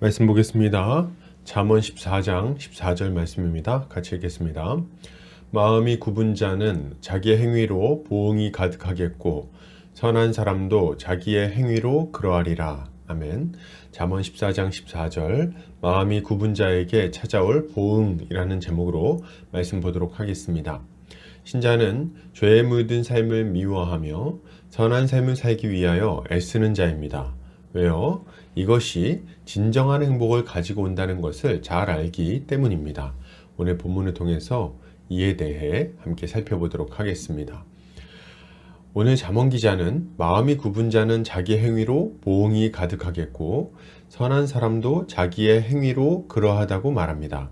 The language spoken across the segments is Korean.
말씀 보겠습니다. 잠언 14장 14절 말씀입니다. 같이 읽겠습니다. 마음이 굽은 자는 자기의 행위로 보응이 가득하겠고 선한 사람도 자기의 행위로 그러하리라. 아멘. 잠언 14장 14절 마음이 굽은 자에게 찾아올 보응이라는 제목으로 말씀 보도록 하겠습니다. 신자는 죄에 묻은 삶을 미워하며 선한 삶을 살기 위하여 애쓰는 자입니다. 왜요? 이것이 진정한 행복을 가지고 온다는 것을 잘 알기 때문입니다. 오늘 본문을 통해서 이에 대해 함께 살펴보도록 하겠습니다. 오늘 잠언 기자는 마음이 굽은 자는 자기 행위로 보응이 가득하겠고 선한 사람도 자기의 행위로 그러하다고 말합니다.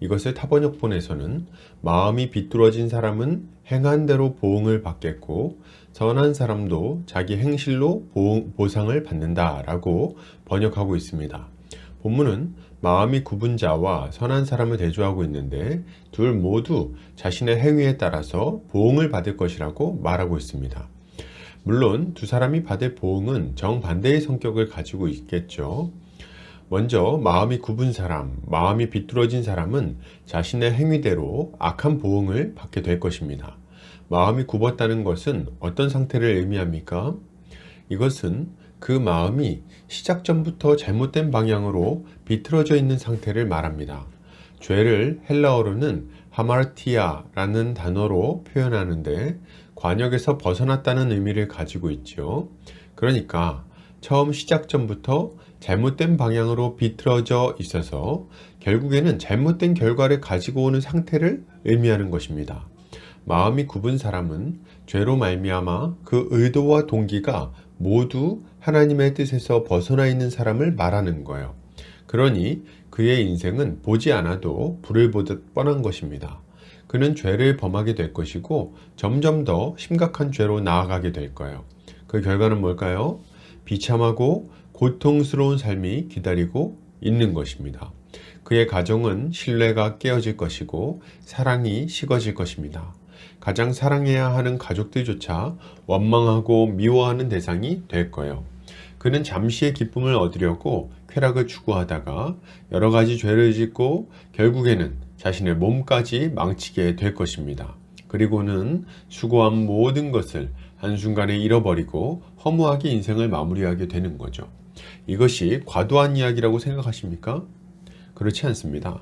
이것을 타번역본에서는 마음이 비뚤어진 사람은 행한 대로 보응을 받겠고 선한 사람도 자기 행실로 보응, 보상을 받는다라고 번역하고 있습니다. 본문은 마음이 굽은 자와 선한 사람을 대조하고 있는데 둘 모두 자신의 행위에 따라서 보응을 받을 것이라고 말하고 있습니다. 물론 두 사람이 받을 보응은 정반대의 성격을 가지고 있겠죠. 먼저 마음이 굽은 사람, 마음이 비뚤어진 사람은 자신의 행위대로 악한 보응을 받게 될 것입니다. 마음이 굽었다는 것은 어떤 상태를 의미합니까? 이것은 그 마음이 시작 전부터 잘못된 방향으로 비틀어져 있는 상태를 말합니다. 죄를 헬라어로는 하마르티아라는 단어로 표현하는데 관역에서 벗어났다는 의미를 가지고 있죠. 그러니까 처음 시작 전부터 잘못된 방향으로 비틀어져 있어서 결국에는 잘못된 결과를 가지고 오는 상태를 의미하는 것입니다. 마음이 굽은 사람은 죄로 말미암아 그 의도와 동기가 모두 하나님의 뜻에서 벗어나 있는 사람을 말하는 거예요. 그러니 그의 인생은 보지 않아도 불을 보듯 뻔한 것입니다. 그는 죄를 범하게 될 것이고 점점 더 심각한 죄로 나아가게 될 거예요. 그 결과는 뭘까요? 비참하고 고통스러운 삶이 기다리고 있는 것입니다. 그의 가정은 신뢰가 깨어질 것이고 사랑이 식어질 것입니다. 가장 사랑해야 하는 가족들조차 원망하고 미워하는 대상이 될 거예요. 그는 잠시의 기쁨을 얻으려고 쾌락을 추구하다가 여러 가지 죄를 짓고 결국에는 자신의 몸까지 망치게 될 것입니다. 그리고는 수고한 모든 것을 한순간에 잃어버리고 허무하게 인생을 마무리하게 되는 거죠. 이것이 과도한 이야기라고 생각하십니까? 그렇지 않습니다.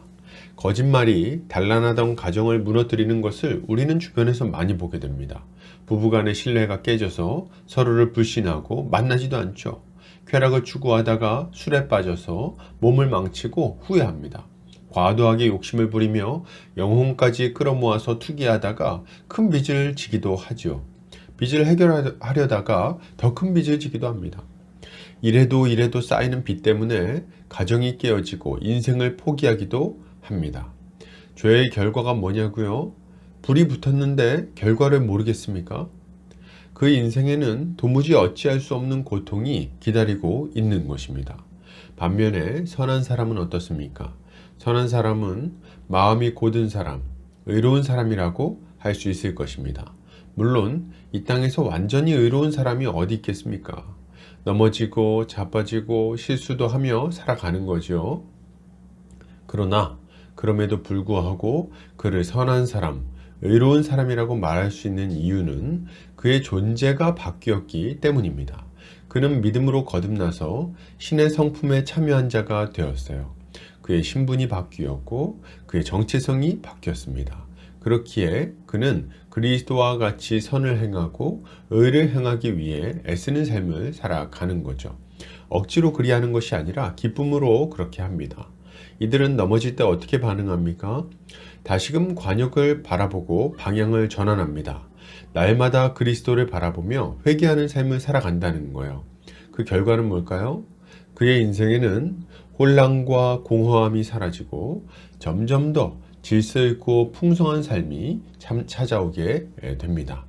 거짓말이 단란하던 가정을 무너뜨리는 것을 우리는 주변에서 많이 보게 됩니다. 부부간의 신뢰가 깨져서 서로를 불신하고 만나지도 않죠. 쾌락을 추구하다가 술에 빠져서 몸을 망치고 후회합니다. 과도하게 욕심을 부리며 영혼까지 끌어모아서 투기하다가 큰 빚을 지기도 하죠. 빚을 해결하려다가 더 큰 빚을 지기도 합니다. 이래도 이래도 쌓이는 빚 때문에 가정이 깨어지고 인생을 포기하기도 합니다. 죄의 결과가 뭐냐고요? 불이 붙었는데 결과를 모르겠습니까? 그 인생에는 도무지 어찌할 수 없는 고통이 기다리고 있는 것입니다. 반면에 선한 사람은 어떻습니까? 선한 사람은 마음이 고든 사람, 의로운 사람이라고 할 수 있을 것입니다. 물론 이 땅에서 완전히 의로운 사람이 어디 있겠습니까? 넘어지고 자빠지고 실수도 하며 살아가는 거죠. 그러나 그럼에도 불구하고 그를 선한 사람, 의로운 사람이라고 말할 수 있는 이유는 그의 존재가 바뀌었기 때문입니다. 그는 믿음으로 거듭나서 신의 성품에 참여한 자가 되었어요. 그의 신분이 바뀌었고 그의 정체성이 바뀌었습니다. 그렇기에 그는 그리스도와 같이 선을 행하고 의를 행하기 위해 애쓰는 삶을 살아가는 거죠. 억지로 그리하는 것이 아니라 기쁨으로 그렇게 합니다. 이들은 넘어질 때 어떻게 반응합니까? 다시금 관역을 바라보고 방향을 전환합니다. 날마다 그리스도를 바라보며 회개하는 삶을 살아간다는 거예요. 그 결과는 뭘까요? 그의 인생에는 혼란과 공허함이 사라지고 점점 더 질서 있고 풍성한 삶이 참 찾아오게 됩니다.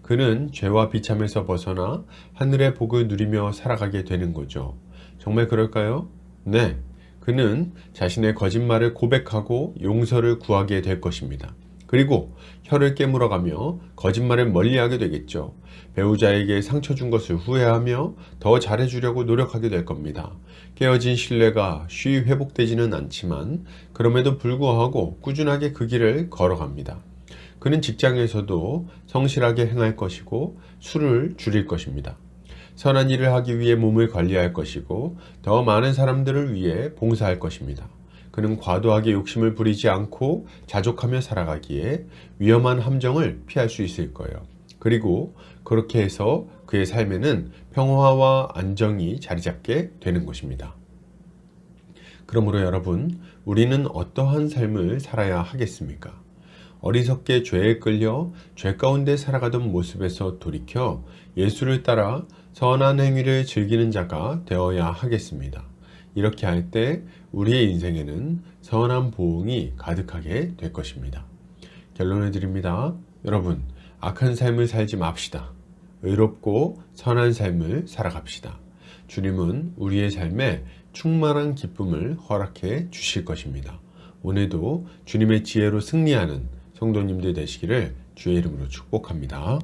그는 죄와 비참에서 벗어나 하늘의 복을 누리며 살아가게 되는 거죠. 정말 그럴까요? 네. 그는 자신의 거짓말을 고백하고 용서를 구하게 될 것입니다. 그리고 혀를 깨물어가며 거짓말을 멀리하게 되겠죠. 배우자에게 상처 준 것을 후회하며 더 잘해주려고 노력하게 될 겁니다. 깨어진 신뢰가 쉬이 회복되지는 않지만 그럼에도 불구하고 꾸준하게 그 길을 걸어갑니다. 그는 직장에서도 성실하게 행할 것이고 술을 줄일 것입니다. 선한 일을 하기 위해 몸을 관리할 것이고 더 많은 사람들을 위해 봉사할 것입니다. 그는 과도하게 욕심을 부리지 않고 자족하며 살아가기에 위험한 함정을 피할 수 있을 거예요. 그리고 그렇게 해서 그의 삶에는 평화와 안정이 자리 잡게 되는 것입니다. 그러므로 여러분, 우리는 어떠한 삶을 살아야 하겠습니까? 어리석게 죄에 끌려 죄 가운데 살아가던 모습에서 돌이켜 예수를 따라 선한 행위를 즐기는 자가 되어야 하겠습니다. 이렇게 할 때 우리의 인생에는 선한 보응이 가득하게 될 것입니다. 결론을 드립니다. 여러분, 악한 삶을 살지 맙시다. 의롭고 선한 삶을 살아갑시다. 주님은 우리의 삶에 충만한 기쁨을 허락해 주실 것입니다. 오늘도 주님의 지혜로 승리하는 성도님들 되시기를 주의 이름으로 축복합니다.